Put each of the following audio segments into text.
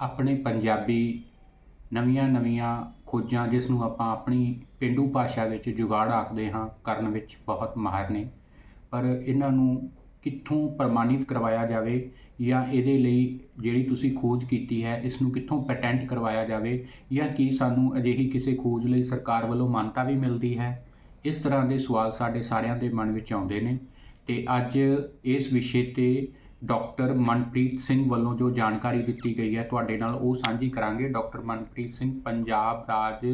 ਆਪਣੇ ਪੰਜਾਬੀ ਨਵੀਆਂ-ਨਵੀਆਂ ਖੋਜਾਂ, ਜਿਸ ਨੂੰ ਆਪਾਂ ਆਪਣੀ ਪੇਂਡੂ ਭਾਸ਼ਾ ਵਿੱਚ ਜੁਗਾੜ ਆਖਦੇ ਹਾਂ, ਕਰਨ ਵਿੱਚ ਬਹੁਤ ਮਾਹਰ ਨੇ। ਪਰ ਇਹਨਾਂ ਨੂੰ ਕਿੱਥੋਂ ਪ੍ਰਮਾਣਿਤ ਕਰਵਾਇਆ ਜਾਵੇ ਜਾਂ ਇਹਦੇ ਲਈ ਜਿਹੜੀ ਤੁਸੀਂ ਖੋਜ ਕੀਤੀ ਹੈ, ਇਸ ਨੂੰ ਕਿੱਥੋਂ ਪੈਟੈਂਟ ਕਰਵਾਇਆ ਜਾਵੇ ਜਾਂ ਕੀ ਸਾਨੂੰ ਅਜਿਹੀ ਕਿਸੇ ਖੋਜ ਲਈ ਸਰਕਾਰ ਵੱਲੋਂ ਮਾਨਤਾ ਵੀ ਮਿਲਦੀ ਹੈ, ਇਸ ਤਰ੍ਹਾਂ ਦੇ ਸਵਾਲ ਸਾਡੇ ਸਾਰਿਆਂ ਦੇ ਮਨ ਵਿੱਚ ਆਉਂਦੇ ਨੇ। ਤੇ ਅੱਜ ਇਸ ਵਿਸ਼ੇ ਤੇ ਡਾਕਟਰ ਮਨਪ੍ਰੀਤ ਸਿੰਘ ਵੱਲੋਂ ਜੋ ਜਾਣਕਾਰੀ ਦਿੱਤੀ ਗਈ ਹੈ, ਤੁਹਾਡੇ ਨਾਲ ਉਹ ਸਾਂਝੀ ਕਰਾਂਗੇ। ਡਾਕਟਰ ਮਨਪ੍ਰੀਤ ਸਿੰਘ ਪੰਜਾਬ ਰਾਜ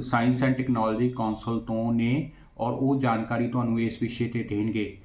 ਸਾਇੰਸ ਐਂਡ ਟੈਕਨੋਲੋਜੀ ਕੌਂਸਲ ਤੋਂ ਨੇ ਔਰ ਉਹ ਜਾਣਕਾਰੀ ਤੁਹਾਨੂੰ ਇਸ ਵਿਸ਼ੇ ਤੇ ਦੇਣਗੇ।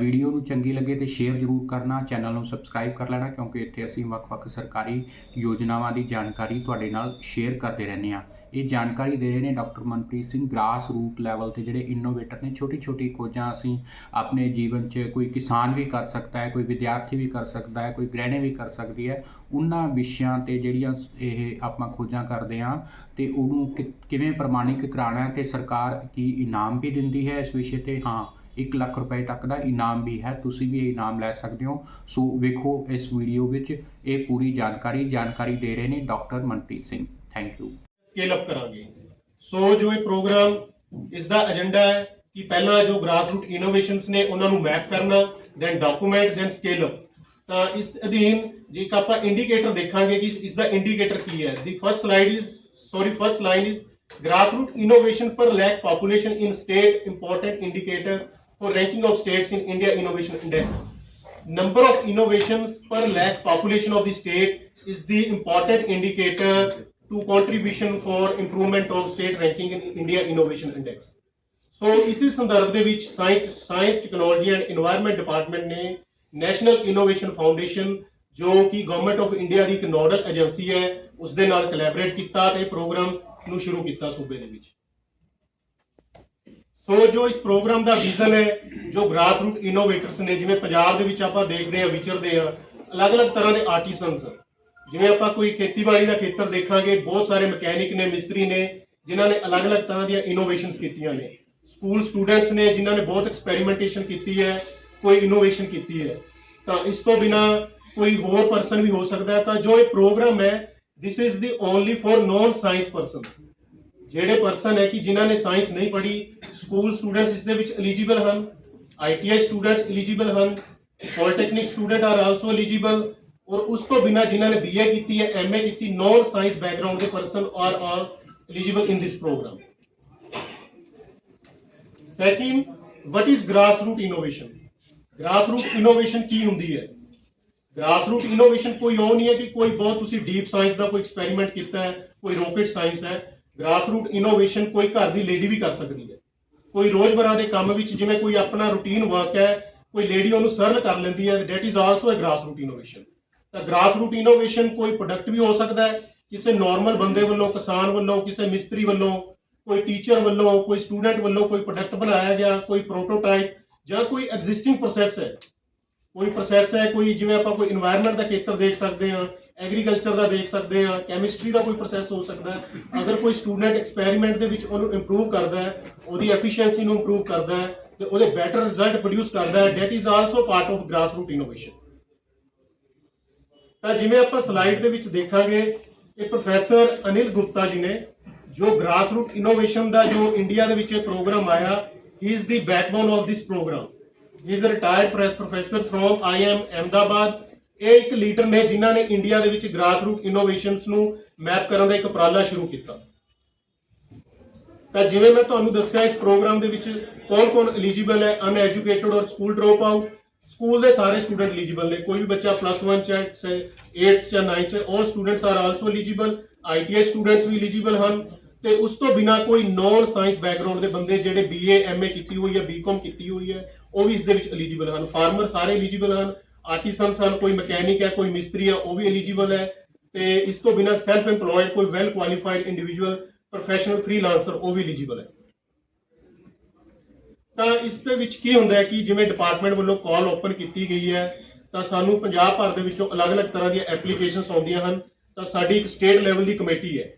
ਵੀਡੀਓ ਨੂੰ ਚੰਗੀ ਲੱਗੇ ਤੇ ਸ਼ੇਅਰ ਜ਼ਰੂਰ ਕਰਨਾ, ਚੈਨਲ ਨੂੰ ਸਬਸਕ੍ਰਾਈਬ ਕਰ ਲੈਣਾ, ਕਿਉਂਕਿ ਇੱਥੇ ਅਸੀਂ ਵੱਖ-ਵੱਖ ਸਰਕਾਰੀ ਯੋਜਨਾਵਾਂ ਦੀ ਜਾਣਕਾਰੀ ਤੁਹਾਡੇ ਨਾਲ ਸ਼ੇਅਰ ਕਰਦੇ ਰਹਿੰਦੇ ਹਾਂ। ਇਹ ਜਾਣਕਾਰੀ ਦੇ ਰਹੇ ਨੇ doctor Manpreet Singh, grass root level ਤੇ ਜਿਹੜੇ ਇਨੋਵੇਟਰ ਨੇ, ਛੋਟੀ-ਛੋਟੀ ਖੋਜਾਂ ਅਸੀਂ ਆਪਣੇ ਜੀਵਨ 'ਚ ਕੋਈ ਕਿਸਾਨ ਵੀ ਕਰ ਸਕਦਾ ਹੈ, ਕੋਈ ਵਿਦਿਆਰਥੀ ਵੀ ਕਰ ਸਕਦਾ ਹੈ, ਕੋਈ ਗ੍ਰਹਿਣੀ ਵੀ ਕਰ ਸਕਦੀ ਹੈ, ਉਹਨਾਂ ਵਿਸ਼ਿਆਂ ਤੇ ਜਿਹੜੀਆਂ ਇਹ ਆਪਾਂ ਖੋਜਾਂ ਕਰਦੇ ਹਾਂ ਤੇ ਉਹਨੂੰ ਕਿ- ਕਿਵੇਂ ਪ੍ਰਮਾਣਿਕ ਕਰਾਉਣਾ ਹੈ ਤੇ ਸਰਕਾਰ ਕੀ ਇਨਾਮ ਵੀ ਦਿੰਦੀ ਹੈ ਇਸ ਵਿਸ਼ੇ ਤੇ? ਹਾਂ 1 ਲੱਖ ਰੁਪਏ ਤੱਕ ਦਾ ਇਨਾਮ ਵੀ ਹੈ, ਤੁਸੀਂ ਵੀ ਇਹ ਇਨਾਮ ਲੈ ਸਕਦੇ ਹੋ। ਸੋ ਵੇਖੋ ਇਸ ਵੀਡੀਓ ਵਿੱਚ ਇਹ ਪੂਰੀ ਜਾਣਕਾਰੀ ਜਾਣਕਾਰੀ ਦੇ ਰਹੇ ਨੇ doctor Manpreet Singh. Thank you. Scale up ਕਰਾਂਗੇ ਸੋ ਜੋ ਇਹ ਪ੍ਰੋਗਰਾਮ ਇਸ ਦਾ ਏਜੰਡਾ ਹੈ ਕਿ ਪਹਿਲਾਂ ਜੋ ਗ੍ਰਾਸਰੂਟ ਇਨੋਵੇਸ਼ਨਸ ਨੇ ਉਹਨਾਂ ਨੂੰ ਮੈਪ ਕਰਨਾ then document then scale up ਤਾਂ ਇਸ ਅਧੀਨ ਜੇ ਇੱਕ ਆਪਾਂ ਇੰਡੀਕੇਟਰ ਦੇਖਾਂਗੇ ਕਿ ਇਸ ਦਾ ਇੰਡੀਕੇਟਰ ਕੀ ਹੈ the first slide is sorry first line is grassroots innovation per lakh population in state important indicator for ranking of states in india innovation index number of innovations per lakh population of the state is the important indicator to contribution for improvement of state ranking in India Innovation Index. So ਇਸੇ ਸੰਦਰਭ ਦੇ ਵਿੱਚ science technology and environment department ਨੇ national innovation foundation ਜੋ ਕਿ government of India ਦੀ ਇੱਕ nodal agency ਹੈ ਉਸ ਦੇ ਨਾਲ ਕੋਲੈਬੋਰੇਟ ਕੀਤਾ ਤੇ ਪ੍ਰੋਗਰਾਮ ਨੂੰ ਸ਼ੁਰੂ ਕੀਤਾ ਸੂਬੇ ਦੇ ਵਿੱਚ ਸੋ ਜੋ ਇਸ ਪ੍ਰੋਗਰਾਮ ਦਾ ਵਿਜ਼ਨ ਹੈ ਜੋ ਗ੍ਰਾਸਰੂਟ ਇਨੋਵੇਟਰਸ ਨੇ ਜਿਵੇਂ ਪੰਜਾਬ ਦੇ ਵਿੱਚ ਆਪਾਂ ਦੇਖਦੇ ਆ ਵਿਚਰਦੇ ਆ ਅਲੱਗ-ਅਲੱਗ ਤਰ੍ਹਾਂ ਦੇ ਆਰਟੀਸਨਸ ਜਿਵੇਂ ਆਪਾਂ ਕੋਈ ਖੇਤੀਬਾੜੀ ਦਾ ਖੇਤਰ ਦੇਖਾਂਗੇ, ਬਹੁਤ ਸਾਰੇ ਮਕੈਨਿਕ ਨੇ, ਮਿਸਤਰੀ ਨੇ, ਜਿਨ੍ਹਾਂ ਨੇ ਅਲੱਗ-ਅਲੱਗ ਤਰ੍ਹਾਂ ਦੀਆਂ ਇਨੋਵੇਸ਼ਨਸ ਕੀਤੀਆਂ ਨੇ। ਸਕੂਲ ਸਟੂਡੈਂਟਸ ਨੇ, ਜਿਨ੍ਹਾਂ ਨੇ ਬਹੁਤ ਐਕਸਪੈਰੀਮੈਂਟੇਸ਼ਨ ਕੀਤੀ ਹੈ, ਕੋਈ ਇਨੋਵੇਸ਼ਨ ਕੀਤੀ ਹੈ। ਤਾਂ ਇਸ ਤੋਂ ਬਿਨਾ ਕੋਈ ਹੋਰ ਪਰਸਨ ਵੀ ਹੋ ਸਕਦਾ ਹੈ। ਤਾਂ ਜੋ ਇਹ ਪ੍ਰੋਗਰਾਮ ਹੈ this is the only for non science persons ਜਿਹੜੇ ਪਰਸਨ ਹੈ ਕਿ ਜਿਨ੍ਹਾਂ ਨੇ ਸਾਇੰਸ ਨਹੀਂ ਪੜ੍ਹੀ ਸਕੂਲ ਸਟੂਡੈਂਟਸ ਇਸ ਦੇ ਵਿੱਚ ਐਲੀਜੀਬਲ ਹਨ। ਆਈਟੀਆਈ ਸਟੂਡੈਂਟਸ ਐਲੀਜੀਬਲ ਹਨ। Polytechnic student are also eligible ਔਰ ਉਸ ਤੋਂ ਬਿਨਾ ਜਿਨ੍ਹਾਂ ਨੇ ਬੀਏ ਕੀਤੀ ਹੈ ਐਮਏ ਕੀਤੀ ਨॉन ਸਾਇੰਸ ਬੈਕਗ੍ਰਾਉਂਡ ਦੇ person are all eligible in this program second what is grassroot innovation? Grassroot innovation ਕੀ ਹੁੰਦੀ ਹੈ? ਗ੍ਰਾਸਰੂਟ ਇਨੋਵੇਸ਼ਨ ਕੋਈ ਉਹ ਨਹੀਂ ਹੈ ਕਿ ਕੋਈ ਬਹੁਤ ਤੁਸੀਂ ਡੀਪ ਸਾਇੰਸ ਦਾ ਕੋਈ ਐਕਸਪੈਰੀਮੈਂਟ ਕੀਤਾ ਹੈ, ਕੋਈ ਰੋਕਟ ਸਾਇੰਸ ਹੈ। ਗ੍ਰਾਸਰੂਟ ਇਨੋਵੇਸ਼ਨ ਕੋਈ ਘਰ ਦੀ ਲੇਡੀ ਵੀ ਕਰ ਸਕਦੀ ਹੈ। ਕੋਈ ਰੋਜ਼ਮਰਾ ਦੇ ਕੰਮ ਵਿੱਚ ਜਿਵੇਂ ਕੋਈ ਆਪਣਾ ਰੂਟੀਨ ਵਰਕ ਹੈ, ਕੋਈ ਲੇਡੀ ਉਹਨੂੰ ਸਰਲ ਕਰ ਲੈਂਦੀ ਹੈ that is also uh grassroot innovation ਤਾਂ ਗ੍ਰਾਸ ਰੂਟ ਇਨੋਵੇਸ਼ਨ ਕੋਈ ਪ੍ਰੋਡਕਟ ਵੀ ਹੋ ਸਕਦਾ ਹੈ, ਕਿਸੇ ਨਾਰਮਲ ਬੰਦੇ ਵੱਲੋਂ, ਕਿਸਾਨ ਵੱਲੋਂ, ਕਿਸੇ ਮਿਸਤਰੀ ਵੱਲੋਂ, ਕੋਈ ਟੀਚਰ ਵੱਲੋਂ, ਕੋਈ ਸਟੂਡੈਂਟ ਵੱਲੋਂ ਕੋਈ ਪ੍ਰੋਡਕਟ ਬਣਾਇਆ ਗਿਆ, ਕੋਈ ਪ੍ਰੋਟੋਟਾਈਪ ਜਾਂ ਕੋਈ ਐਗਜ਼ਿਸਟਿੰਗ ਪ੍ਰੋਸੈਸ ਹੈ। ਕੋਈ ਪ੍ਰੋਸੈਸ ਹੈ, ਕੋਈ ਜਿਵੇਂ ਆਪਾਂ ਕੋਈ এনवायरमेंट ਦਾ ਖੇਤਰ ਦੇਖ ਸਕਦੇ ਹਾਂ ਐਗਰੀਕਲਚਰ ਦਾ ਦੇਖ ਸਕਦੇ ਹਾਂ ਕੈਮਿਸਟਰੀ ਦਾ ਕੋਈ ਪ੍ਰੋਸੈਸ ਹੋ ਸਕਦਾ ਹੈ। ਅਗਰ ਕੋਈ ਸਟੂਡੈਂਟ ਐਕਸਪੈਰੀਮੈਂਟ ਦੇ ਵਿੱਚ ਉਹਨੂੰ ਇੰਪਰੂਵ ਕਰਦਾ ਹੈ, ਉਹਦੀ ਐਫੀਸ਼ੀਐਂਸੀ ਨੂੰ ਇੰਪਰੂਵ ਕਰਦਾ ਹੈ, ਤੇ ਉਹਦੇ ਬੈਟਰ ਰਿਜ਼ਲਟ ਪ੍ਰੋਡਿਊਸ ਕਰਦਾ ਹੈ that is also part of grass root innovation ਤਾਂ ਜਿਵੇਂ ਆਪਾਂ ਸਲਾਈਡ ਦੇ ਵਿੱਚ ਦੇਖਾਂਗੇ, ਇਹ ਪ੍ਰੋਫੈਸਰ ਅਨਿਲ ਗੁਪਤਾ ਜੀ ਨੇ ਜੋ ਗ੍ਰਾਸਰੂਟ ਇਨੋਵੇਸ਼ਨ ਦਾ ਜੋ ਇੰਡੀਆ ਦੇ ਵਿੱਚ ਇਹ ਪ੍ਰੋਗਰਾਮ ਆਇਆ he is the backbone of this program he is retired professor from IIM Ahmedabad ਇਹ ਇੱਕ ਲੀਡਰ ਨੇ ਜਿਨ੍ਹਾਂ ਨੇ ਇੰਡੀਆ ਦੇ ਵਿੱਚ ਗ੍ਰਾਸਰੂਟ ਇਨੋਵੇਸ਼ਨਸ ਨੂੰ ਮੈਪ ਕਰਨ ਦਾ ਇੱਕ ਉਪਰਾਲਾ ਸ਼ੁਰੂ ਕੀਤਾ। ਤਾਂ ਜਿਵੇਂ ਮੈਂ ਤੁਹਾਨੂੰ ਦੱਸਿਆ, ਇਸ ਪ੍ਰੋਗਰਾਮ ਦੇ ਵਿੱਚ ਕੌਣ-ਕੌਣ ਐਲੀਜੀਬਲ ਹੈ ਅਨਐਜੂਕੇਟਡ ਔਰ ਸਕੂਲ ਡ੍ਰੌਪ ਆਊਟ ਸਕੂਲ ਦੇ ਸਾਰੇ ਸਟੂਡੈਂਟ ਐਲੀਜੀਬਲ ਨੇ, ਕੋਈ ਵੀ ਬੱਚਾ ਪਲੱਸ 1 ਚ ਹੈ 8th ਚ 9th ਚ all students are also eligible ITI students we eligible ਹਨ, ਤੇ ਉਸ ਤੋਂ ਬਿਨਾ ਕੋਈ ਨੌਨ ਸਾਇੰਸ ਬੈਕਗ੍ਰਾਉਂਡ ਦੇ ਬੰਦੇ ਜਿਹੜੇ ਬੀਏ ਐਮਏ ਕੀਤੀ ਹੋਈ ਹੈ ਬੀਕਾਮ ਕੀਤੀ ਹੋਈ ਹੈ, ਉਹ ਵੀ ਇਸ ਦੇ ਵਿੱਚ ਐਲੀਜੀਬਲ ਹਨ। ਫਾਰਮਰ ਸਾਰੇ ਐਲੀਜੀਬਲ ਹਨ ਆਰਟੀਸਨਸ ਹਨ ਕੋਈ ਮਕੈਨਿਕ ਹੈ, ਕੋਈ ਮਿਸਤਰੀ ਹੈ, ਉਹ ਵੀ ਐਲੀਜੀਬਲ ਹੈ, ਤੇ ਇਸ ਤੋਂ ਬਿਨਾ ਸੈਲਫ EMPLOYED ਕੋਈ well qualified individual professional freelancer ਉਹ ਵੀ ਐਲੀਜੀਬਲ ਹੈ। ਤਾਂ ਇਸ ਦੇ ਵਿੱਚ ਕੀ ਹੁੰਦਾ ਹੈ ਕਿ ਜਿਵੇਂ ਡਿਪਾਰਟਮੈਂਟ ਵੱਲੋਂ ਕਾਲ ਓਪਨ ਕੀਤੀ ਗਈ ਹੈ, ਤਾਂ ਸਾਨੂੰ ਪੰਜਾਬ ਭਰ ਦੇ ਵਿੱਚੋਂ ਅਲੱਗ-ਅਲੱਗ ਤਰ੍ਹਾਂ ਦੀਆਂ ਐਪਲੀਕੇਸ਼ਨਸ ਆਉਂਦੀਆਂ ਹਨ, ਤਾਂ ਸਾਡੀ ਇੱਕ ਸਟੇਟ ਲੈਵਲ ਦੀ ਕਮੇਟੀ ਹੈ,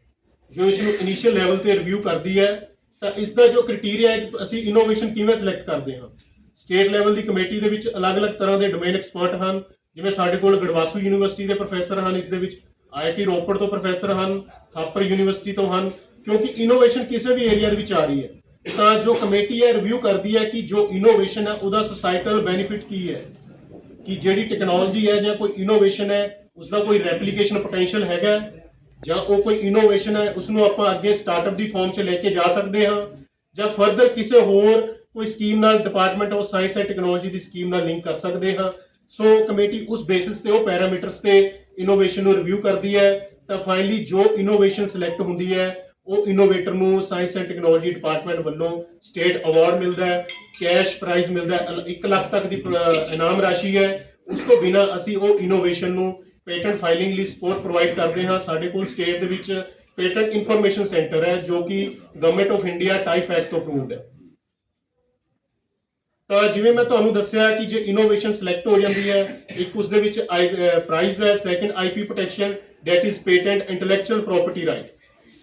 ਜੋ ਇਸ ਨੂੰ ਇਨੀਸ਼ੀਅਲ ਲੈਵਲ ਤੇ ਰਿਵਿਊ ਕਰਦੀ ਹੈ, ਤਾਂ ਇਸ ਦਾ ਜੋ ਕ੍ਰਾਈਟੇਰੀਆ ਹੈ ਅਸੀਂ ਇਨੋਵੇਸ਼ਨ ਕਿਵੇਂ ਸਿਲੈਕਟ ਕਰਦੇ ਹਾਂ। ਸਟੇਟ ਲੈਵਲ ਦੀ ਕਮੇਟੀ ਦੇ ਵਿੱਚ ਅਲੱਗ-ਅਲੱਗ ਤਰ੍ਹਾਂ ਦੇ ਡੋਮੇਨ ਐਕਸਪਰਟ ਹਨ, ਜਿਵੇਂ ਸਾਡੇ ਕੋਲ ਗੜਵਾਸੂ ਯੂਨੀਵਰਸਿਟੀ ਦੇ ਪ੍ਰੋਫੈਸਰ ਹਨ ਇਸ ਦੇ ਵਿੱਚ ਆਈਆਈਟੀ ਰੋਪੜ ਤੋਂ ਪ੍ਰੋਫੈਸਰ ਹਨ, ਥਾਪਰ ਯੂਨੀਵਰਸਿਟੀ ਤੋਂ ਹਨ, ਕਿਉਂਕਿ ਇਨੋਵੇਸ਼ਨ ਕਿਸੇ ਵੀ ਏਰੀਆ ਦੇ ਵਿੱਚ ਆ ਰਹੀ ਹੈ। ਤਾਂ ਜੋ ਕਮੇਟੀ ਹੈ ਰਿਵਿਊ ਕਰਦੀ ਹੈ ਕਿ ਜੋ ਇਨੋਵੇਸ਼ਨ ਹੈ, ਉਹਦਾ ਸੋਸਾਈਟਲ ਬੈਨੀਫਿਟ ਕੀ ਹੈ? ਕਿ ਜਿਹੜੀ ਟੈਕਨੋਲੋਜੀ ਹੈ ਜਾਂ ਕੋਈ ਇਨੋਵੇਸ਼ਨ ਹੈ ਉਸ ਦਾ ਕੋਈ ਰੈਪਲੀਕੇਸ਼ਨ ਪੋਟੈਂਸ਼ੀਅਲ ਹੈਗਾ ਜਾਂ ਉਹ ਕੋਈ ਇਨੋਵੇਸ਼ਨ ਹੈ ਉਸ ਨੂੰ ਆਪਾਂ ਅੱਗੇ ਸਟਾਰਟਅਪ ਦੀ ਫਾਰਮ 'ਚ ਲੈ ਕੇ ਜਾ ਸਕਦੇ ਹਾਂ? ਜਾਂ ਫਰਦਰ ਕਿਸੇ ਹੋਰ ਕੋਈ ਸਕੀਮ ਨਾਲ department of science and technology the scheme ਨਾਲ ਲਿੰਕ ਕਰ ਸਕਦੇ ਹਾਂ? ਸੋ ਕਮੇਟੀ ਉਸ ਬੇਸਿਸ ਤੇ, ਉਹ ਪੈਰਾਮੀਟਰਸ ਤੇ ਇਨੋਵੇਸ਼ਨ ਨੂੰ ਰਿਵਿਊ ਕਰਦੀ ਹੈ। ਤਾਂ ਫਾਈਨਲੀ ਜੋ ਇਨੋਵੇਸ਼ਨ ਸਿਲੈਕਟ ਹੁੰਦੀ ਹੈ ਉਹ ਇਨੋਵੇਟਰ ਨੂੰ ਸਾਇੰਸ ਐਂਡ ਟੈਕਨੋਲੋਜੀ ਡਿਪਾਰਟਮੈਂਟ ਵੱਲੋਂ ਸਟੇਟ ਅਵਾਰਡ ਮਿਲਦਾ ਹੈ ਕੈਸ਼ ਪ੍ਰਾਈਜ਼ ਮਿਲਦਾ ਹੈ 1 ਲੱਖ ਤੱਕ ਦੀ ਇਨਾਮ ਰਾਸ਼ੀ ਹੈ। ਉਸ ਤੋਂ ਬਿਨਾ ਅਸੀਂ ਉਹ ਇਨੋਵੇਸ਼ਨ ਨੂੰ ਪੇਟੈਂਟ ਫਾਈਲਿੰਗ ਲਈ ਸਪੋਰਟ ਪ੍ਰੋਵਾਈਡ ਕਰਦੇ ਹਾਂ। ਸਾਡੇ ਕੋਲ ਸਟੇਟ ਦੇ ਵਿੱਚ ਪੇਟੈਂਟ ਇਨਫੋਰਮੇਸ਼ਨ ਸੈਂਟਰ ਹੈ, ਜੋ ਕਿ government of India type act ਤੋਂ ਅਪਰੂਵਡ ਹੈ। ਤਾਂ ਜਿਵੇਂ ਮੈਂ ਤੁਹਾਨੂੰ ਦੱਸਿਆ ਕਿ ਜੇ ਇਨੋਵੇਸ਼ਨ ਸਿਲੈਕਟ ਹੋ ਜਾਂਦੀ ਹੈ, ਇੱਕ ਉਸ ਦੇ ਵਿੱਚ ਪ੍ਰਾਈਜ਼ ਹੈ। Second IP protection that is patent intellectual property right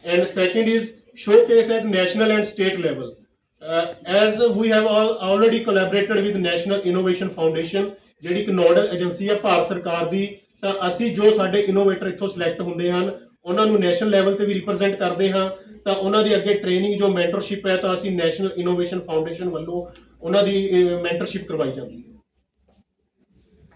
and second is showcase at national and state level. Uh, as we have all already collaborated with national innovation foundation ਜਿਹੜੀ ਇੱਕ ਨੋਡਲ ਏਜੰਸੀ ਹੈ ਭਾਰਤ ਸਰਕਾਰ ਦੀ ਤਾਂ ਅਸੀਂ ਜੋ ਸਾਡੇ innovator ਇੱਥੋਂ select ਹੁੰਦੇ ਹਨ ਉਹਨਾਂ ਨੂੰ ਨੈਸ਼ਨਲ ਲੈਵਲ ਤੇ ਵੀ ਰਿਪਰੈਜ਼ੈਂਟ ਕਰਦੇ ਹਾਂ। ਤਾਂ ਉਹਨਾਂ ਦੀ ਅੱਗੇ ਟ੍ਰੇਨਿੰਗ ਜੋ ਮੈਂਟਰਸ਼ਿਪ ਹੈ ਤਾਂ ਅਸੀਂ ਨੈਸ਼ਨਲ ਇਨੋਵੇਸ਼ਨ ਫਾਊਂਡੇਸ਼ਨ ਵੱਲੋਂ ਉਹਨਾਂ ਦੀ ਮੈਂਟਰਸ਼ਿਪ ਕਰਵਾਈ ਜਾਂਦੀ ਹੈ।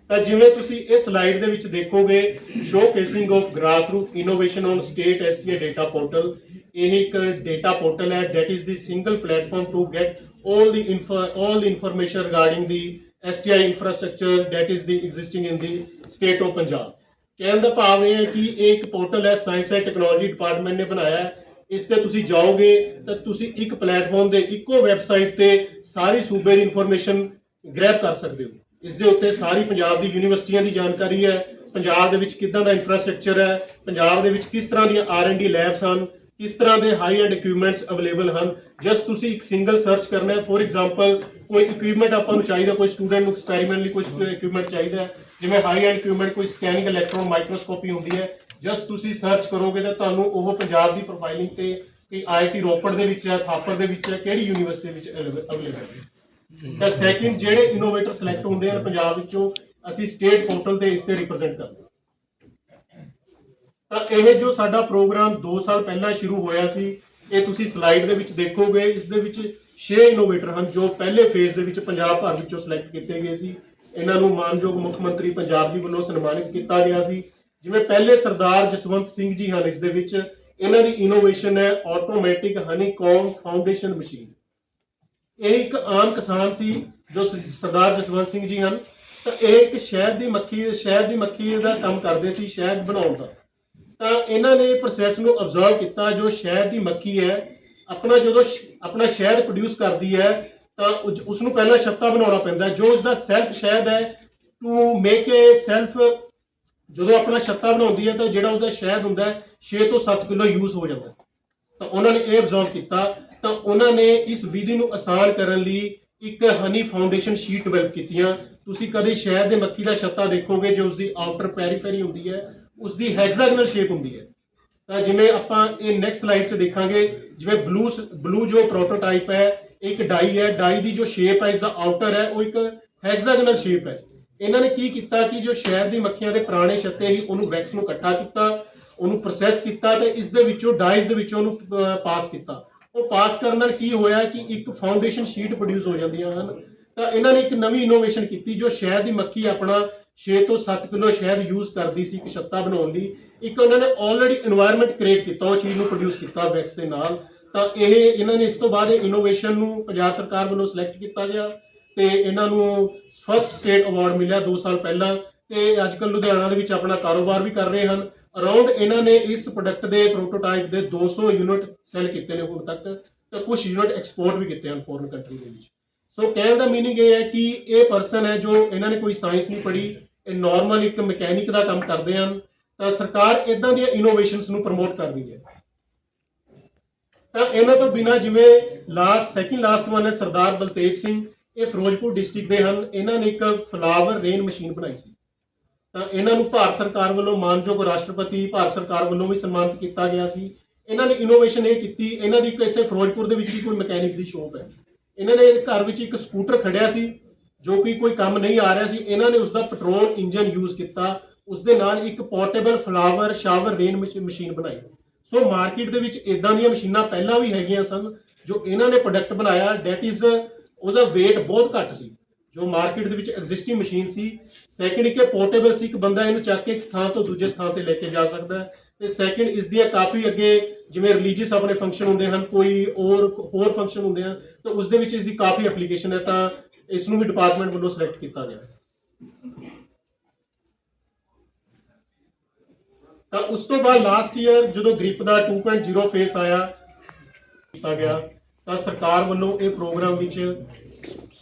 ਤਾਂ ਜਿਵੇਂ ਤੁਸੀਂ ਇਹ ਸਲਾਈਡ ਦੇ ਵਿੱਚ ਦੇਖੋਗੇ showcasing of grassroot innovation on state STA data portal ਇਹ ਇੱਕ ਡਾਟਾ ਪੋਰਟਲ ਹੈ, that is the single platform to get all the info, all the information regarding the STI infrastructure that is the existing in the state of Punjab. ਕਹਿਣ ਦਾ ਭਾਵ ਇਹ ਹੈ ਕਿ ਇਹ ਇੱਕ ਪੋਰਟਲ ਹੈ ਸਾਇੰਸ ਐਂਡ ਟੈਕਨੋਲੋਜੀ ਡਿਪਾਰਟਮੈਂਟ ਨੇ ਬਣਾਇਆ ਹੈ। ਇਸ ਤੇ ਤੁਸੀਂ ਜਾਓਗੇ, ਤਾਂ ਤੁਸੀਂ ਇੱਕ ਪਲੇਟਫਾਰਮ ਦੇ ਇੱਕੋ ਵੈਬਸਾਈਟ ਤੇ ਸਾਰੀ ਸੂਬੇ ਦੀ ਇਨਫੋਰਮੇਸ਼ਨ ਗ੍ਰੈਬ ਕਰ ਸਕਦੇ ਹੋ। ਇਸ ਦੇ ਉੱਤੇ ਸਾਰੀ ਪੰਜਾਬ ਦੀ ਯੂਨੀਵਰਸਿਟੀਆਂ ਦੀ ਜਾਣਕਾਰੀ ਹੈ, ਪੰਜਾਬ ਦੇ ਵਿੱਚ ਕਿੱਦਾਂ ਦਾ ਇਨਫਰਾਸਟ੍ਰਕਚਰ ਹੈ, ਪੰਜਾਬ ਦੇ ਵਿੱਚ ਕਿਸ ਤਰ੍ਹਾਂ ਦੀਆਂ ਆਰ&ਡੀ ਲੈਬਸ ਹਨ, ਕਿਸ ਤਰ੍ਹਾਂ ਦੇ ਹਾਈ ਐਂਡ ਇਕਵਿਪਮੈਂਟਸ ਅਵੇਲੇਬਲ ਹਨ। ਜਸਟ ਤੁਸੀਂ ਇੱਕ ਸਿੰਗਲ ਸਰਚ ਕਰਨਾ ਹੈ ਫੋਰ ਐਗਜ਼ਾਮਪਲ ਕੋਈ ਇਕਵਿਪਮੈਂਟ ਆਪਾਂ ਨੂੰ ਚਾਹੀਦਾ, ਕੋਈ ਸਟੂਡੈਂਟ ਨੂੰ ਐਕਸਪੈਰੀਮੈਂਟ ਲਈ ਕੋਈ ਇਕਵਿਪਮੈਂਟ ਚਾਹੀਦਾ ਹੈ, ਜਿਵੇਂ ਹਾਈ ਐਂਡ ਇਕਵਿਪਮੈਂਟ ਕੋਈ ਸਕੈਨਿੰਗ ਇਲੈਕਟ੍ਰੋਨ ਮਾਈਕਰੋਸਕੋਪੀ ਹੁੰਦੀ ਹੈ ਜਸਟ ਤੁਸੀਂ ਸਰਚ ਕਰੋਗੇ ਤਾਂ ਤੁਹਾਨੂੰ ਉਹ ਪੰਜਾਬ ਦੀ ਪ੍ਰੋਫਾਈਲਿੰਗ ਤੇ, ਕਿ ਆਈਆਈਟੀ ਰੋਪੜ ਦੇ ਵਿੱਚ ਹੈ, ਥਾਪਰ ਦੇ ਵਿੱਚ ਹੈ, ਕਿਹੜੀ ਯੂਨੀਵਰਸਿਟੀ ਵਿੱਚ ਅਵੇਲੇਬਲ ਹੈ। ਤਾਂ ਸੈਕਿੰਡ ਜਿਹੜੇ ਇਨੋਵੇਟਰ ਸਿਲੈਕਟ ਹੁੰਦੇ ਹਨ ਪੰਜਾਬ ਵਿੱਚੋਂ, ਅਸੀਂ ਸਟੇਟ ਪੋਰਟਲ ਤੇ ਇਸ ਤੇ ਰਿਪਰੈਜ਼ੈਂਟ ਕਰਦੇ ਹਾਂ। ਤਾਂ ਇਹ ਜੋ ਸਾਡਾ ਪ੍ਰੋਗਰਾਮ 2 ਸਾਲ ਪਹਿਲਾਂ ਸ਼ੁਰੂ ਹੋਇਆ ਸੀ, ਇਹ ਤੁਸੀਂ ਸਲਾਈਡ ਦੇ ਵਿੱਚ ਦੇਖੋਗੇ, ਇਸ ਦੇ ਵਿੱਚ 6 ਇਨੋਵੇਟਰ ਹਨ ਜੋ ਪਹਿਲੇ ਫੇਜ਼ ਦੇ ਵਿੱਚ ਪੰਜਾਬ ਭਰ ਵਿੱਚੋਂ ਸਿਲੈਕਟ ਕੀਤੇ ਗਏ ਸੀ। ਇਹਨਾਂ ਨੂੰ ਮਾਨਯੋਗ ਮੁੱਖ ਮੰਤਰੀ ਪੰਜਾਬ ਜੀ ਵੱਲੋਂ ਸਨਮਾਨਿਤ ਕੀਤਾ ਗਿਆ ਸੀ। ਜਿਵੇਂ ਪਹਿਲੇ ਸਰਦਾਰ ਜਸਵੰਤ ਸਿੰਘ ਜੀ ਹਨ ਇਸ ਦੇ ਵਿੱਚ, ਇਹਨਾਂ ਦੀ ਇਨੋਵੇਸ਼ਨ ਹੈ ਆਟੋਮੈਟਿਕ ਹਨੀਕੌਮ ਫਾਊਂਡੇਸ਼ਨ ਮਸ਼ੀਨ ਇਹ ਇੱਕ ਆਮ ਕਿਸਾਨ ਸੀ ਜੋ ਸਰਦਾਰ ਜਸਵੰਤ ਸਿੰਘ ਜੀ ਹਨ। ਤਾਂ ਇਹ ਇੱਕ ਸ਼ਹਿਦ ਦੀ ਮੱਖੀ, ਸ਼ਹਿਦ ਦੀ ਮੱਖੀ ਦਾ ਕੰਮ ਕਰਦੇ ਸੀ, ਸ਼ਹਿਦ ਬਣਾਉਣ ਦਾ। ਤਾਂ ਇਹਨਾਂ ਨੇ ਪ੍ਰੋਸੈਸ ਨੂੰ ਅਬਜ਼ਰਵ ਕੀਤਾ, ਜੋ ਸ਼ਹਿਦ ਦੀ ਮੱਖੀ ਹੈ, ਆਪਣਾ ਜਦੋਂ ਸ਼- ਆਪਣਾ ਸ਼ਹਿਦ ਪ੍ਰੋਡਿਊਸ ਕਰਦੀ ਹੈ, ਤਾਂ ਉਸ ਉਸ ਨੂੰ ਪਹਿਲਾਂ ਛੱਤਾ ਬਣਾਉਣਾ ਪੈਂਦਾ ਜੋ ਉਸ ਦਾ ਸੈਲਫ ਸ਼ਹਿਦ ਹੈ ਟੂ ਮੇਕ ਏ ਸੈਲਫ ਜਦੋਂ ਆਪਣਾ ਛੱਤਾ ਬਣਾਉਂਦੀ ਹੈ, ਤਾਂ ਜਿਹੜਾ ਉਹਦਾ ਸ਼ਹਿਦ ਹੁੰਦਾ ਹੈ 6 ਤੋਂ 7 ਕਿਲੋ ਯੂਜ਼ ਹੋ ਜਾਂਦਾ ਤਾਂ ਉਹਨਾਂ ਨੇ ਇਹ ਅਬਜ਼ਰਵ ਕੀਤਾ। ਤਾਂ ਉਹਨਾਂ ਨੇ ਇਸ ਵਿਧੀ ਨੂੰ ਆਸਾਨ ਕਰਨ ਲਈ ਇੱਕ ਹਨੀ ਫਾਊਂਡੇਸ਼ਨ ਸ਼ੀਟ ਡਿਵੈਲਪ ਕੀਤੀਆਂ। ਤੁਸੀਂ ਕਦੇ ਸ਼ਹਿਰ ਦੇ ਮੱਖੀ ਦਾ ਛੱਤਾ ਦੇਖੋਗੇ ਜੋ ਉਸਦੀ ਆਊਟਰ ਪੈਰੀਫੇਰੀ ਹੁੰਦੀ ਹੈ, ਉਸਦੀ ਹੈਗਜ਼ਾਗਨਲ ਸ਼ੇਪ ਹੁੰਦੀ ਹੈ। ਤਾਂ ਜਿਵੇਂ ਆਪਾਂ ਇਹ ਨੈਕਸਟ ਸਲਾਈਡ 'ਚ ਦੇਖਾਂਗੇ, ਜਿਵੇਂ ਬਲੂ ਬਲੂ ਜੋ ਪ੍ਰੋਟੋਟਾਈਪ ਹੈ, ਇੱਕ ਡਾਈ ਹੈ ਡਾਈ ਦੀ ਜੋ ਸ਼ੇਪ ਹੈ ਇਸ ਦਾ ਆਊਟਰ ਹੈ, ਉਹ ਇੱਕ ਹੈਗਜ਼ਾਗਨਲ ਸ਼ੇਪ ਹੈ। ਇਹਨਾਂ ਨੇ ਕੀ ਕੀਤਾ ਕਿ ਜੋ ਸ਼ਹਿਰ ਦੀ ਮੱਖੀਆਂ ਦੇ ਪੁਰਾਣੇ ਛੱਤੇ ਸੀ, ਉਹਨੂੰ ਵੈਕਸ ਨੂੰ ਇਕੱਠਾ ਕੀਤਾ, ਉਹਨੂੰ ਪ੍ਰੋਸੈਸ ਕੀਤਾ ਤੇ ਇਸ ਦੇ ਵਿੱਚੋਂ ਡਾਈਜ਼ ਦੇ ਵਿੱਚੋਂ ਉਹਨੂੰ ਪਾਸ ਕੀਤਾ। ਉਹ ਪਾਸ ਕਰਨ ਨਾਲ ਕੀ ਹੋਇਆ ਕਿ ਇੱਕ ਫਾਊਂਡੇਸ਼ਨ ਸ਼ੀਟ ਪ੍ਰੋਡਿਊਸ ਹੋ ਜਾਂਦੀਆਂ ਹਨ। ਤਾਂ ਇਹਨਾਂ ਨੇ ਇੱਕ ਨਵੀਂ ਇਨੋਵੇਸ਼ਨ ਕੀਤੀ ਜੋ ਸ਼ਹਿਦ ਦੀ ਮੱਖੀ ਆਪਣਾ 6 ਤੋਂ 7 ਕਿਲੋ ਸ਼ਹਿਦ ਯੂਜ਼ ਕਰਦੀ ਸੀ ਇੱਕ ਛੱਤਾ ਬਣਾਉਣ ਦੀ ਇੱਕ ਉਹਨਾਂ ਨੇ ਆਲਰੇਡੀ এনवायरमेंट ਕ੍ਰੀਏਟ ਕੀਤਾ, ਉਹ ਚੀਜ਼ ਨੂੰ ਪ੍ਰੋਡਿਊਸ ਕੀਤਾ ਵੈਕਸ ਦੇ ਨਾਲ। ਤਾਂ ਇਹ ਇਹਨਾਂ ਨੇ ਇਸ ਤੋਂ ਬਾਅਦ ਇਹ ਇਨੋਵੇਸ਼ਨ ਨੂੰ ਪੰਜਾਬ ਸਰਕਾਰ ਵੱਲੋਂ ਸਿਲੈਕਟ ਕੀਤਾ ਗਿਆ ਤੇ ਇਹਨਾਂ ਨੂੰ ਫਸਟ ਸਟੇਟ ਅਵਾਰਡ ਮਿਲਿਆ 2 ਸਾਲ ਪਹਿਲਾਂ ਤੇ ਅੱਜ ਕੱਲ੍ਹ ਲੁਧਿਆਣਾ ਦੇ ਵਿੱਚ ਆਪਣਾ ਕਾਰੋਬਾਰ ਵੀ ਕਰ ਰਹੇ ਹਨ। ਅਰਾਊਂਡ ਇਹਨਾਂ ਨੇ ਇਸ ਪ੍ਰੋਡਕਟ ਦੇ ਪ੍ਰੋਟੋਟਾਈਪ ਦੇ 200 ਯੂਨਿਟ ਸੈਲ ਕੀਤੇ ਨੇ ਹੁਣ ਤੱਕ ਤੇ ਕੁਝ ਯੂਨਿਟ ਐਕਸਪੋਰਟ ਵੀ ਕੀਤੇ ਹਨ ਫੋਰਨ ਕੰਟਰੀ ਦੇ ਵਿੱਚ। ਸੋ ਕਹਿਣ ਦਾ ਮੀਨਿੰਗ ਇਹ ਹੈ ਕਿ ਇਹ ਪਰਸਨ ਹੈ ਜੋ ਇਹਨਾਂ ਨੇ ਕੋਈ ਸਾਇੰਸ ਨਹੀਂ ਪੜ੍ਹੀ, ਇਹ ਨਾਰਮਲ ਇੱਕ ਮਕੈਨਿਕ ਦਾ ਕੰਮ ਕਰਦੇ ਹਨ, ਤਾਂ ਸਰਕਾਰ ਇਦਾਂ ਦੀਆਂ ਇਨੋਵੇਸ਼ਨਸ ਨੂੰ ਪ੍ਰਮੋਟ ਕਰ ਰਹੀ ਹੈ। ਤਾਂ ਇਹਨਾਂ ਤੋਂ ਬਿਨਾ ਜਿਵੇਂ ਲਾਸਟ ਸੈਕਿੰਡ ਲਾਸਟ ਵਨ ਹੈ ਸਰਦਾਰ ਬਲਤੇਜ ਸਿੰਘ, ਇਹ ਫਿਰੋਜ਼ਪੁਰ ਡਿਸਟ੍ਰਿਕਟ ਦੇ ਹਨ। ਇਹਨਾਂ ਨੇ ਇੱਕ ਫਲਾਵਰ ਰੇਨ ਮਸ਼ੀਨ ਬਣਾਈ ਸੀ। ਤਾਂ ਇਹਨਾਂ ਨੂੰ ਭਾਰਤ ਸਰਕਾਰ ਵੱਲੋਂ ਮਾਨਯੋਗ ਰਾਸ਼ਟਰਪਤੀ, ਭਾਰਤ ਸਰਕਾਰ ਵੱਲੋਂ ਵੀ ਸਨਮਾਨਿਤ ਕੀਤਾ ਗਿਆ ਸੀ। ਇਹਨਾਂ ਨੇ ਇਨੋਵੇਸ਼ਨ ਇਹ ਕੀਤੀ, ਇਹਨਾਂ ਦੀ ਇੱਕ ਇੱਥੇ ਫਿਰੋਜ਼ਪੁਰ ਦੇ ਵਿੱਚ ਹੀ ਕੋਈ ਮਕੈਨਿਕ ਦੀ ਸ਼ੋਪ ਹੈ। ਇਹਨਾਂ ਨੇ ਘਰ ਵਿੱਚ ਇੱਕ ਸਕੂਟਰ ਖੜਿਆ ਸੀ, ਜੋ ਕਿ ਕੋਈ ਕੰਮ ਨਹੀਂ ਆ ਰਿਹਾ ਸੀ। ਇਹਨਾਂ ਨੇ ਉਸ ਦਾ ਪੈਟਰੋਲ ਇੰਜਨ ਯੂਜ਼ ਕੀਤਾ ਉਸ ਦੇ ਨਾਲ ਇੱਕ portable flower shower rain machine ਬਣਾਈ। ਸੋ ਮਾਰਕੀਟ ਦੇ ਵਿੱਚ ਇਦਾਂ ਦੀਆਂ ਮਸ਼ੀਨਾਂ ਪਹਿਲਾਂ ਵੀ ਹੈਗੀਆਂ ਸਨ, ਜੋ ਇਹਨਾਂ ਨੇ ਪ੍ਰੋਡਕਟ ਬਣਾਇਆ ਡੈਟ ਇਜ਼ ਉਹਦਾ weight ਬਹੁਤ ਘੱਟ ਸੀ। ਜੋ ਮਾਰਕੀਟ ਦੇ ਵਿੱਚ ਐਗਜ਼ਿਸਟਿੰਗ ਮਸ਼ੀਨ ਸੀ ਸੈਕੰਡ ਇੱਕ ਪੋਰਟੇਬਲ ਸੀ, ਇੱਕ ਬੰਦਾ ਇਹਨੂੰ ਚੱਕ ਕੇ ਇੱਕ ਸਥਾਨ ਤੋਂ ਦੂਜੇ ਸਥਾਨ ਤੇ ਲੈ ਕੇ ਜਾ ਸਕਦਾ ਹੈ। ਤੇ ਸੈਕੰਡ ਇਸ ਦੀਆਂ ਕਾਫੀ ਅੱਗੇ ਜਿਵੇਂ ਰਿਲੀਜੀਅਸ ਆਪਣੇ ਫੰਕਸ਼ਨ ਹੁੰਦੇ ਹਨ, ਕੋਈ ਹੋਰ ਹੋਰ ਫੰਕਸ਼ਨ ਹੁੰਦੇ ਹਨ, ਤਾਂ ਉਸ ਦੇ ਵਿੱਚ ਇਸ ਦੀ ਕਾਫੀ ਐਪਲੀਕੇਸ਼ਨ ਹੈ, ਤਾਂ ਇਸ ਨੂੰ ਵੀ ਡਿਪਾਰਟਮੈਂਟ ਵੱਲੋਂ ਸਿਲੈਕਟ ਕੀਤਾ ਗਿਆ ਤਾਂ ਉਸ ਤੋਂ ਬਾਅਦ ਲਾਸਟ ਈਅਰ ਜਦੋਂ ਗ੍ਰਿਪ ਦਾ 2.0 ਫੇਸ ਆਇਆ, ਕੀਤਾ ਗਿਆ, ਤਾਂ ਸਰਕਾਰ ਵੱਲੋਂ ਇਹ ਪ੍ਰੋਗਰਾਮ ਵਿੱਚ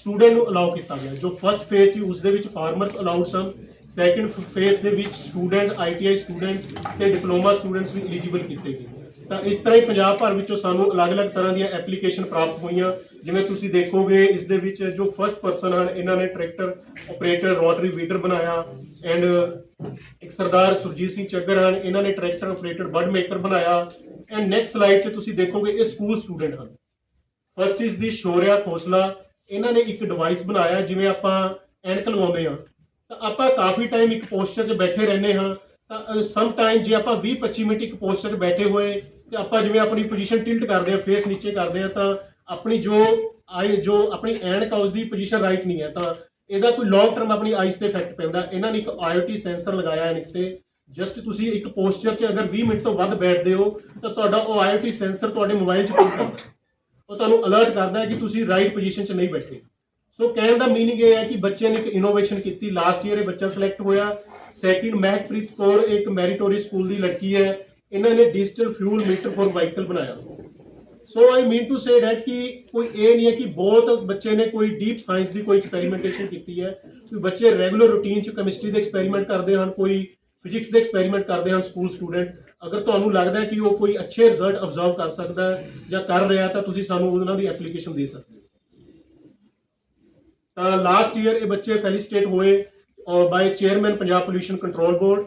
ਸਟੂਡੈਂਟ ਨੂੰ ਅਲਾਉ ਕੀਤਾ ਗਿਆ। ਜੋ ਫਰਸਟ ਫੇਸ ਸੀ ਉਸ ਦੇ ਵਿੱਚ ਫਾਰਮਰਸ ਅਲਾਉਡ ਸਨ। ਸੈਕੰਡ ਫੇਸ ਦੇ ਵਿੱਚ ਸਟੂਡੈਂਟ ਆਈਟੀਆਈ ਸਟੂਡੈਂਟਸ ਤੇ ਡਿਪਲੋਮਾ ਸਟੂਡੈਂਟਸ ਵੀ ਐਲੀਜੀਬਲ ਕੀਤੇ ਗਏ। ਤਾਂ ਇਸ ਤਰ੍ਹਾਂ ਹੀ ਪੰਜਾਬ ਭਰ ਵਿੱਚੋਂ ਸਾਨੂੰ ਅਲੱਗ-ਅਲੱਗ ਤਰ੍ਹਾਂ ਦੀਆਂ ਐਪਲੀਕੇਸ਼ਨ ਪ੍ਰਾਪਤ ਹੋਈਆਂ। ਜਿਵੇਂ ਤੁਸੀਂ ਦੇਖੋਗੇ, ਇਸ ਦੇ ਵਿੱਚ ਜੋ ਫਰਸਟ ਪਰਸਨ ਹਨ, ਇਹਨਾਂ ਨੇ ਟਰੈਕਟਰ ਆਪਰੇਟਰ ਰੋਟਰੀ ਵੀਡਰ ਬਣਾਇਆ ਐਂਡ ਇੱਕ ਸਰਦਾਰ ਸੁਰਜੀਤ ਸਿੰਘ ਚੱਗਰ ਹਨ, ਇਹਨਾਂ ਨੇ ਟਰੈਕਟਰ ਆਪਰੇਟਰ ਬਰਡ ਮੇਕਰ ਬਣਾਇਆ। ਐਂਡ ਨੈਕਸਟ ਸਲਾਈਡ 'ਚ ਤੁਸੀਂ ਦੇਖੋਗੇ, ਇਹ ਸਕੂਲ ਸਟੂਡੈਂਟ ਹਨ। First is the Shaurya Khosla ਇਹਨਾਂ ਨੇ ਇੱਕ ਡਿਵਾਈਸ ਬਣਾਇਆ ਜਿਵੇਂ ਆਪਾਂ ਐਨਕ ਲਗਾਉਂਦੇ ਹਾਂ। ਤਾਂ ਆਪਾਂ ਕਾਫੀ ਟਾਈਮ ਇੱਕ ਪੋਸਚਰ 'ਚ ਬੈਠੇ ਰਹਿੰਦੇ ਹਾਂ। ਤਾਂ ਸਮ ਟਾਈਮ ਜੇ ਆਪਾਂ 20-25 ਮਿੰਟ ਇੱਕ ਪੋਸਚਰ 'ਚ ਬੈਠੇ ਹੋਏ ਤੇ ਆਪਾਂ ਜਿਵੇਂ ਆਪਣੀ ਪੋਜੀਸ਼ਨ ਟਿਲਟ ਕਰਦੇ ਹਾਂ ਫੇਸ ਨੀਚੇ ਕਰਦੇ ਹਾਂ, ਤਾਂ ਆਪਣੀ ਜੋ ਆਈ ਜੋ ਆਪਣੀ ਐਨਕ ਆ ਉਸ ਦੀ ਪੋਜੀਸ਼ਨ ਰਾਈਟ ਨਹੀਂ ਹੈ, ਤਾਂ ਇਹਦਾ ਕੋਈ ਲੌਂਗ ਟਰਮ ਆਪਣੀ ਆਈਸ ਤੇ ਇਫੈਕਟ ਪੈਂਦਾ। ਇਹਨਾਂ ਨੇ ਇੱਕ IoT ਸੈਂਸਰ ਲਗਾਇਆ ਐਨਕ ਤੇ। ਜਸਟ ਤੁਸੀਂ ਇੱਕ ਪੋਸਚਰ 'ਚ ਅਗਰ 20 ਮਿੰਟ ਤੋਂ ਵੱਧ ਬੈਠਦੇ ਹੋ, ਤਾਂ ਤੁਹਾਡਾ ਉਹ IoT ਸੈਂਸਰ ਤੁਹਾਡੇ ਮੋਬਾਈਲ 'ਚ ਪਿੰਗ ਕਰਦਾ ਉਹ ਤੁਹਾਨੂੰ ਅਲਰਟ ਕਰਦਾ ਹੈ ਕਿ ਤੁਸੀਂ ਰਾਈਟ ਪੋਜੀਸ਼ਨ 'ਚ ਨਹੀਂ ਬੈਠੇ। ਸੋ ਕਹਿਣ ਦਾ ਮੀਨਿੰਗ ਇਹ ਹੈ ਕਿ ਬੱਚੇ ਨੇ ਇੱਕ ਇਨੋਵੇਸ਼ਨ ਕੀਤੀ। ਲਾਸਟ ਈਅਰ ਇਹ ਬੱਚਾ ਸਿਲੈਕਟ ਹੋਇਆ। ਸੈਕਿੰਡ ਮਹਿਕਪ੍ਰੀਤ ਕੌਰ ਇੱਕ ਮੈਰੀਟੋਰੀ ਸਕੂਲ ਦੀ ਲੜਕੀ ਹੈ। ਇਹਨਾਂ ਨੇ digital fuel meter for vehicle ਬਣਾਇਆ। So I mean to say that ਕਿ ਕੋਈ ਇਹ ਨਹੀਂ ਹੈ ਕਿ ਬਹੁਤ ਬੱਚੇ ਨੇ ਕੋਈ ਡੀਪ ਸਾਇੰਸ ਦੀ ਕੋਈ ਐਕਸਪੈਰੀਮੈਂਟੇਸ਼ਨ ਕੀਤੀ ਹੈ। ਕੋਈ ਬੱਚੇ ਰੈਗੂਲਰ ਰੂਟੀਨ ਚ ਕੈਮਿਸਟਰੀ ਦੇ ਐਕਸਪੈਰੀਮੈਂਟ ਕਰਦੇ ਹਨ, ਕੋਈ ਫਿਜ਼ਿਕਸ ਦੇ ਐਕਸਪੈਰੀਮੈਂਟ ਕਰਦੇ ਹਨ ਸਕੂਲ ਸਟੂਡੈਂਟ ਅਗਰ ਤੁਹਾਨੂੰ ਲੱਗਦਾ ਹੈ ਕਿ ਉਹ ਕੋਈ ਅੱਛੇ ਰਿਜ਼ਲਟ ਅਬਜ਼ਰਵ ਕਰ ਸਕਦਾ ਹੈ ਜਾਂ ਕਰ ਰਿਹਾ ਤਾਂ ਤੁਸੀਂ ਸਾਨੂੰ ਉਹਨਾਂ ਦੀ ਐਪਲੀਕੇਸ਼ਨ ਦੇ ਸਕਦੇ ਹੋ। ਤਾਂ ਲਾਸਟ ਈਅਰ ਇਹ ਬੱਚੇ ਫੈਲੀਸਟੇਟ ਹੋਏ, ਔਰ by chairman Punjab pollution control board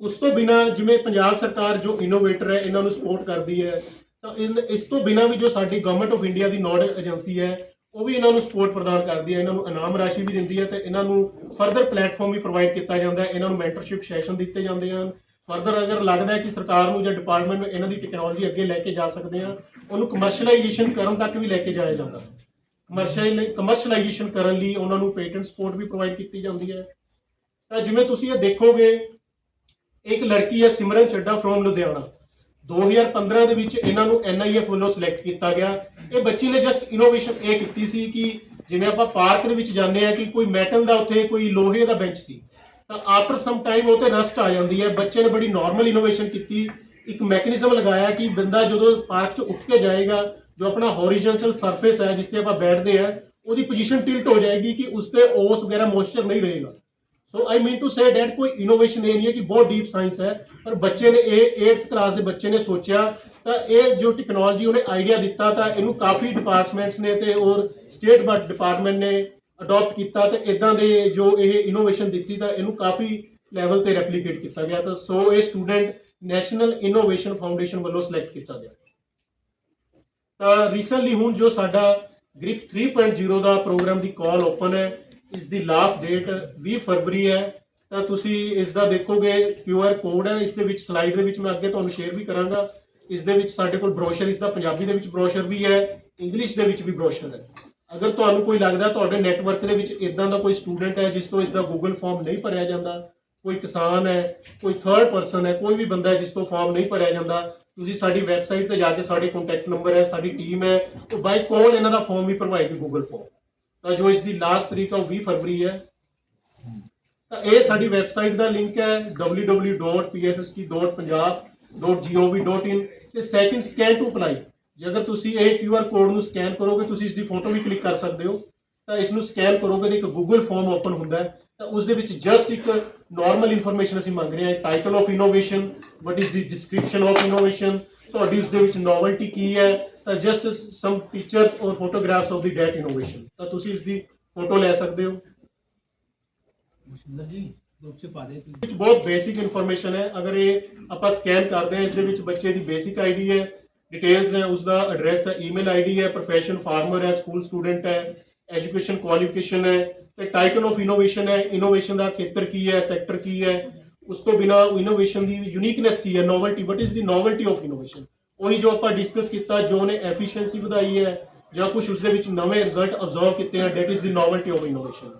ਉਸ ਤੋਂ ਬਿਨਾ ਜਿਵੇਂ ਪੰਜਾਬ ਸਰਕਾਰ ਜੋ ਇਨੋਵੇਟਰ ਹੈ, ਇਹਨਾਂ ਨੂੰ ਸਪੋਰਟ ਕਰਦੀ ਹੈ, ਤਾਂ ਇਨ- ਇਸ ਤੋਂ ਬਿਨਾ ਵੀ ਜੋ ਸਾਡੀ ਗਵਰਨਮੈਂਟ ਆਫ ਇੰਡੀਆ ਦੀ ਨੋਡਲ ਏਜੰਸੀ ਹੈ, ਉਹ ਵੀ ਇਹਨਾਂ ਨੂੰ ਸਪੋਰਟ ਪ੍ਰਦਾਨ ਕਰਦੀ ਹੈ, ਇਹਨਾਂ ਨੂੰ ਇਨਾਮ ਰਾਸ਼ੀ ਵੀ ਦਿੰਦੀ ਹੈ, ਤੇ ਇਹਨਾਂ ਨੂੰ ਫਰਦਰ ਪਲੇਟਫਾਰਮ ਵੀ ਪ੍ਰੋਵਾਈਡ ਕੀਤਾ ਜਾਂਦਾ ਹੈ, ਇਹਨਾਂ ਨੂੰ ਮੈਂਟਰਸ਼ਿਪ ਸੈਸ਼ਨ ਦਿੱਤੇ ਜਾਂਦੇ ਹਨ। ਫਰਦਰ ਅਗਰ ਲੱਗਦਾ ਹੈ ਕਿ ਸਰਕਾਰ ਨੂੰ ਜਾਂ ਡਿਪਾਰਟਮੈਂਟ ਨੂੰ ਇਹਨਾਂ ਦੀ ਟੈਕਨੋਲੋਜੀ ਅੱਗੇ ਲੈ ਕੇ ਜਾ ਸਕਦੇ ਆ ਉਹਨੂੰ ਕਮਰਸ਼ੀਅਲਾਈਜੇਸ਼ਨ ਕਰਨ ਤੱਕ ਵੀ ਲੈ ਕੇ ਜਾਇਆ ਜਾਂਦਾ ਹੈ। ਕਮਰਸ਼ੀਅਲ ਕਮਰਸ਼ੀਅਲਾਈਜੇਸ਼ਨ ਕਰਨ ਲਈ ਉਹਨਾਂ ਨੂੰ ਪੇਟੈਂਟ ਸਪੋਰਟ ਵੀ ਪ੍ਰੋਵਾਈਡ ਕੀਤੀ ਜਾਂਦੀ ਹੈ। ਤਾਂ ਜਿਵੇਂ ਤੁਸੀਂ ਇਹ ਦੇਖੋਗੇ, ਇੱਕ ਲੜਕੀ ਹੈ ਸਿਮਰਨ ਚੱਡਾ ਫਰੋਮ ਲੁਧਿਆਣਾ। 2015 ਦੇ ਵਿੱਚ ਇਹਨਾਂ ਨੂੰ NIF ਵੱਲੋਂ ਸਿਲੈਕਟ ਕੀਤਾ ਗਿਆ। ਇਹ ਬੱਚੀ ਨੇ ਜਸਟ ਇਨੋਵੇਸ਼ਨ ਇਹ ਕੀਤੀ ਸੀ ਕਿ ਜਿਵੇਂ ਆਪਾਂ ਪਾਰਕ ਦੇ ਵਿੱਚ ਜਾਂਦੇ ਆ ਕਿ ਕੋਈ ਮੈਟਲ ਦਾ ਉੱਥੇ ਕੋਈ ਲੋਹੇ ਦਾ ਬੈਂਚ ਸੀ, ਤਾਂ ਆਫਟਰ ਸਮ ਟਾਈਮ ਉਹ ਤੇ ਰਸਟ ਆ ਜਾਂਦੀ ਹੈ। ਬੱਚੇ ਨੇ ਬੜੀ ਨਾਰਮਲ ਇਨੋਵੇਸ਼ਨ ਕੀਤੀ, ਇੱਕ ਮੈਕੈਨਿਜ਼ਮ ਲਗਾਇਆ ਕਿ ਬੰਦਾ ਜਦੋਂ ਪਾਰਕ 'ਚ ਉੱਠ ਕੇ ਜਾਏਗਾ, ਜੋ ਆਪਣਾ ਹੌਰੀਜ਼ੌਂਟਲ ਸਰਫੇਸ ਹੈ ਜਿਸ ਤੇ ਆਪਾਂ ਬੈਠਦੇ ਆ ਉਹਦੀ ਪੋਜੀਸ਼ਨ ਟਿਲਟ ਹੋ ਜਾਏਗੀ ਕਿ ਉਸ ਤੇ ਓਸ ਵਗੈਰਾ ਮੋਇਸਚਰ ਨਹੀਂ ਰਹੇਗਾ। So I mean to say that ਕੋਈ ਇਨੋਵੇਸ਼ਨ ਇਹ ਨਹੀਂ ਹੈ ਕਿ ਬਹੁਤ ਡੀਪ ਸਾਇੰਸ ਹੈ, ਪਰ ਬੱਚੇ ਨੇ ਇਹ 8th ਕਲਾਸ ਦੇ ਬੱਚੇ ਨੇ ਸੋਚਿਆ ਤਾਂ ਇਹ ਜੋ ਟੈਕਨੋਲੋਜੀ ਉਹਨੇ ਆਈਡੀਆ ਦਿੱਤਾ ਤਾਂ ਇਹਨੂੰ ਕਾਫੀ ਡਿਪਾਰਟਮੈਂਟਸ ਨੇ ਤੇ ਔਰ ਸਟੇਟ ਬਟ ਡਿਪਾਰਟਮੈਂਟ ਨੇ ਅਡਾਪਟ ਕੀਤਾ ਤੇ ਇਦਾਂ ਦੇ ਜੋ ਇਹ ਇਨੋਵੇਸ਼ਨ ਦਿੱਤੀ ਤਾਂ ਇਹਨੂੰ ਕਾਫੀ ਲੈਵਲ ਤੇ ਰੈਪਲੀਕੇਟ ਕੀਤਾ ਗਿਆ ਤਾਂ ਸੋ ਇਹ ਸਟੂਡੈਂਟ ਨੈਸ਼ਨਲ ਇਨੋਵੇਸ਼ਨ ਫਾਊਂਡੇਸ਼ਨ ਵੱਲੋਂ ਸਿਲੈਕਟ ਕੀਤਾ ਗਿਆ। ਤਾਂ ਰੀਸੈਂਟਲੀ ਹੁਣ ਜੋ ਸਾਡਾ ਗ੍ਰਿਪ 3.0 ਦਾ ਪ੍ਰੋਗਰਾਮ ਦੀ ਕਾਲ ਓਪਨ ਹੈ, ਇਸ ਦੀ ਲਾਸਟ ਡੇਟ 20 ਫਰਵਰੀ ਹੈ, ਤਾਂ ਤੁਸੀਂ ਇਸ ਦਾ ਦੇਖੋਗੇ QR ਕੋਡ ਹੈ, ਇਸ ਦੇ ਵਿੱਚ ਸਲਾਈਡ ਦੇ ਵਿੱਚ ਮੈਂ ਅੱਗੇ ਤੁਹਾਨੂੰ ਸ਼ੇਅਰ ਵੀ ਕਰਾਂਗਾ। ਇਸ ਦੇ ਵਿੱਚ ਸਾਡੇ ਕੋਲ ਬ੍ਰੋਸ਼ਰ ਇਸ ਦਾ ਪੰਜਾਬੀ ਦੇ ਵਿੱਚ ਬ੍ਰੋਸ਼ਰ ਵੀ ਹੈ ਇੰਗਲਿਸ਼ ਦੇ ਵਿੱਚ ਵੀ ਬ੍ਰੋਸ਼ਰ ਹੈ। ਅਗਰ ਤੁਹਾਨੂੰ ਕੋਈ ਲੱਗਦਾ ਤੁਹਾਡੇ ਨੈਟਵਰਕ ਦੇ ਵਿੱਚ ਇਦਾਂ ਦਾ ਕੋਈ ਸਟੂਡੈਂਟ ਹੈ ਜਿਸ ਤੋਂ ਇਸ ਦਾ ਗੂਗਲ ਫਾਰਮ ਨਹੀਂ ਭਰਿਆ ਜਾਂਦਾ, ਕੋਈ ਕਿਸਾਨ ਹੈ, ਕੋਈ ਥਰਡ ਪਰਸਨ ਹੈ, ਕੋਈ ਵੀ ਬੰਦਾ ਹੈ ਜਿਸ ਤੋਂ ਫਾਰਮ ਨਹੀਂ ਭਰਿਆ ਜਾਂਦਾ, ਤੁਸੀਂ ਸਾਡੀ ਵੈਬਸਾਈਟ ਤੇ ਜਾ ਕੇ ਸਾਡੇ ਕੰਟੈਕਟ ਨੰਬਰ ਹੈ, ਸਾਡੀ ਟੀਮ ਹੈ, ਉਹ ਬਾਈ ਕਾਲ ਇਹਨਾਂ ਦਾ ਫਾਰਮ ਵੀ ਭਰਵਾਏਗੀ ਗੂਗਲ ਫਾਰਮ ਤਾਂ ਜੋ ਇਸ ਦੀ ਲਾਸਟ ਤਰੀਕ ਆ, ਉਹ 20 ਫਰਵਰੀ ਹੈ। ਤਾਂ ਇਹ ਸਾਡੀ ਵੈਬਸਾਈਟ ਦਾ ਲਿੰਕ ਹੈ www.psst.punjab.gov.in ਤੇ ਸੈਕਿੰਡ ਸਕੈਨ ਟੂ ਅਪਲਾਈ ਜੇ ਅਗਰ ਤੁਸੀਂ ਇਹ QR ਕੋਡ ਨੂੰ ਸਕੈਨ ਕਰੋਗੇ, ਤੁਸੀਂ ਇਸ ਦੀ ਫੋਟੋ ਵੀ ਕਲਿੱਕ ਕਰ ਸਕਦੇ ਹੋ। ਤਾਂ ਇਸ ਨੂੰ ਸਕੈਨ ਕਰੋਗੇ ਤਾਂ ਇੱਕ ਗੂਗਲ ਫਾਰਮ ਓਪਨ ਹੁੰਦਾ ਹੈ। ਤਾਂ ਉਸ ਦੇ ਵਿੱਚ ਜਸਟ ਇੱਕ ਨਾਰਮਲ ਇਨਫੋਰਮੇਸ਼ਨ ਅਸੀਂ ਮੰਗ ਰਹੇ ਹਾਂ। Title of innovation what is the description of innovation ਤੁਹਾਡੀ ਉਸ ਦੇ ਵਿੱਚ ਨੋਵਲਟੀ ਕੀ ਹੈ? ਤਾਂ ਜਸਟ ਸਮ ਪਿਕਚਰਸ ਔਰ photographs of the that innovation ਤਾਂ ਤੁਸੀਂ ਇਸ ਦੀ ਫੋਟੋ ਲੈ ਸਕਦੇ ਹੋ। ਸੁੰਦਰ ਜੀ। ਗਰੁੱਪ ਚ ਪਾ ਦੇ ਤੂੰ ਵਿੱਚ ਬਹੁਤ ਬੇਸਿਕ ਇਨਫੋਰਮੇਸ਼ਨ ਹੈ। ਅਗਰ ਇਹ ਆਪਾਂ ਸਕੈਨ ਕਰਦੇ ਹਾਂ, ਇਸ ਦੇ ਵਿੱਚ ਬੱਚੇ ਦੀ ਬੇਸਿਕ ਆਈਡੀ ਹੈ ਡਿਟੇਲਸ ਹੈ ਉਸ ਦਾ ਐਡਰੈਸ ਹੈ ਈਮੇਲ ਆਈਡੀ ਹੈ, profession ਫਾਰਮਰ ਹੈ ਸਕੂਲ ਸਟੂਡੈਂਟ ਹੈ ਐਜੂਕੇਸ਼ਨ ਕੁਆਲੀਫਿਕੇਸ਼ਨ ਹੈ, ਤੇ ਟਾਈਟਲ ਆਫ ਇਨੋਵੇਸ਼ਨ ਹੈ। ਇਨੋਵੇਸ਼ਨ ਦਾ ਖੇਤਰ ਕੀ ਹੈ ਸੈਕਟਰ ਕੀ ਹੈ, ਉਸ ਤੋਂ ਬਿਨਾ ਇਨੋਵੇਸ਼ਨ ਦੀ ਯੂਨੀਕਨੈਸ ਕੀ ਹੈ novelty what is the novelty of innovation ਉਹੀ ਜੋ ਆਪਾਂ ਡਿਸਕਸ ਕੀਤਾ, ਜੋ ਨੇ ਐਫੀਸ਼ੀਐਂਸੀ ਵਧਾਈ ਹੈ, ਜਾਂ ਕੁਝ ਉਸ ਦੇ ਵਿੱਚ ਨਵੇਂ ਰਿਜ਼ਲਟ ਅਬਜ਼ਰਵ ਕੀਤੇ ਹਨ that is the novelty of innovation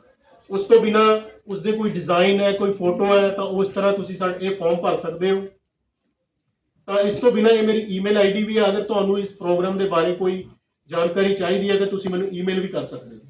ਉਸ ਤੋਂ ਬਿਨਾ ਉਸ ਦੇ ਕੋਈ ਡਿਜ਼ਾਈਨ ਹੈ, ਕੋਈ ਫੋਟੋ ਹੈ, ਤਾਂ ਉਸ ਤਰ੍ਹਾਂ ਤੁਸੀਂ ਸਾਡੇ ਇਹ ਫਾਰਮ ਭਰ ਸਕਦੇ ਹੋ। ਤਾਂ ਇਸ ਤੋਂ ਬਿਨਾ ਇਹ ਮੇਰੀ ਈਮੇਲ ਆਈਡੀ ਵੀ ਹੈ, ਅਗਰ ਤੁਹਾਨੂੰ ਇਸ ਪ੍ਰੋਗਰਾਮ ਦੇ ਬਾਰੇ ਕੋਈ ਜਾਣਕਾਰੀ ਚਾਹੀਦੀ ਹੈ, ਤਾਂ ਤੁਸੀਂ ਮੈਨੂੰ ਈਮੇਲ ਵੀ ਕਰ ਸਕਦੇ ਹੋ।